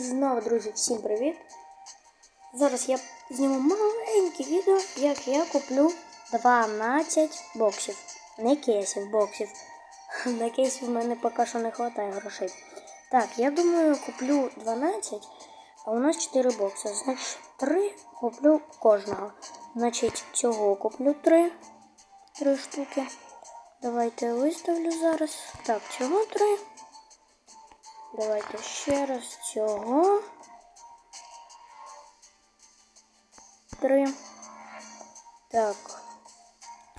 Знову, друзі, всім привіт! Зараз я зніму маленьке відео, як я куплю 12 боксів. Не кейсів, боксів. На кейсів в мене поки що не вистачає грошей. Так, я думаю, куплю 12, а у нас 4 бокси. Значить, 3 куплю кожного. Значить, цього куплю 3. 3 штуки. Давайте виставлю зараз. Так, цього 3. Давайте ще раз цього. Три. Так.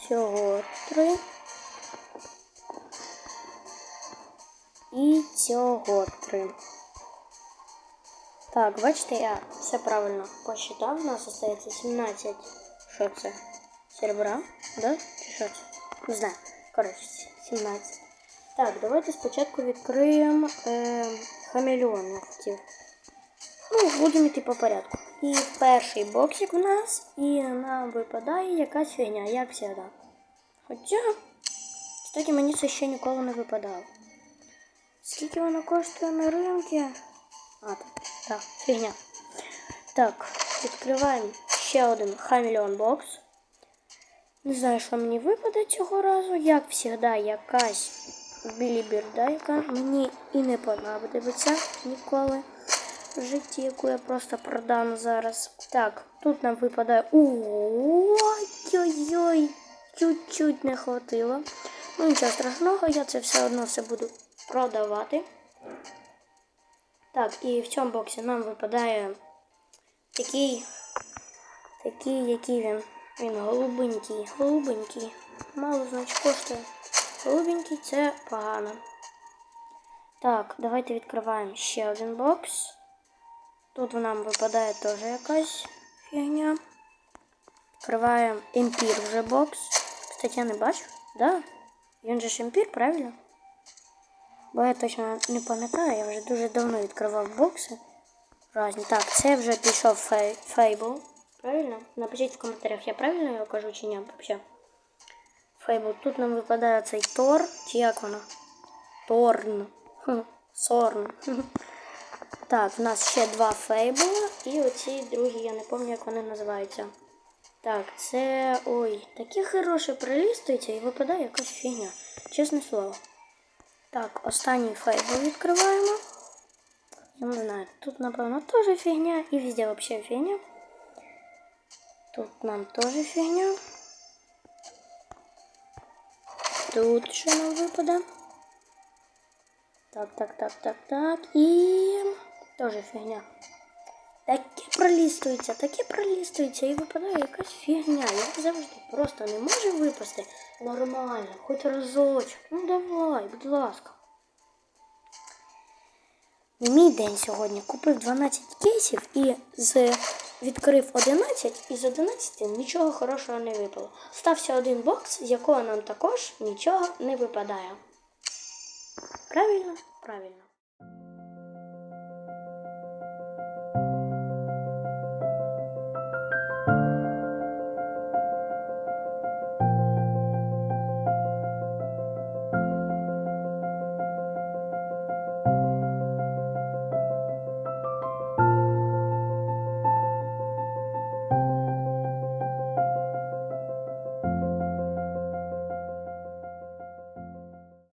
Цього три. І цього три. Так, бачите, я все правильно посчитав. У нас остається 17. Що це? Серебра? Да? Чи що це? Не знаю. Коротше, 17. Так, давайте спочатку відкриємо е, хамелеонів. Ну, будемо йти по порядку. І перший боксик у нас, і нам випадає якась фігня, як завжди. Хоча, кстати, мені це ще ніколи не випадало. Скільки воно коштує на ринку? А, так, так, фігня. Так, відкриваємо ще один хамелеон бокс. Не знаю, що мені випаде цього разу. Як завжди, якась білібірда, яка мені і не понадобиться ніколи в житті, яку я просто продам зараз. Так, тут нам випадає. Ой-ой-ой! Чуть-чуть не хватило. Ну, нічого страшного, я це все одно все буду продавати. Так, і в цьому боксі нам випадає такий, такий, який він. Він голубенький, голубенький. Мало, значить, коштує. Голубенький це погано. Так, давайте відкриваємо ще один бокс. Тут нам випадає теж якась фігня. Відкриваємо емпір вже бокс. Кстати, я не бачу. Да? Він же ж емпір, правильно? Бо я точно не пам'ятаю, я вже дуже давно відкривав бокси. Разні. Так, це вже пішов фей... фейбл. Правильно? Напишіть в коментарях, я правильно його кажу чи ні взагалі. Фейбл. Тут нам випадає цей Тор. Чи як воно? Торн. Сорн. Так, в нас ще два фейбла. І оці другі, я не пам'ятаю, як вони називаються. Так, це. Ой, такі хороші прилістуються і випадає якась фігня. Чесне слово. Так, останній фейбл відкриваємо. Я не знаю, тут, напевно, теж фігня. І везде взагалі фігня. Тут нам теж фігня. Тут що нам випаде? Так, так, так, так, так. І теж фігня. Таке пролістується, таке пролістується і випадає якась фігня. Як завжди просто не може випасти нормально, хоч разочок. Ну давай, будь ласка. Мій день сьогодні купив 12 кейсів і з відкрив 11 і з 11 нічого хорошого не випало. Стався один бокс, з якого нам також нічого не випадає. Правильно? Правильно.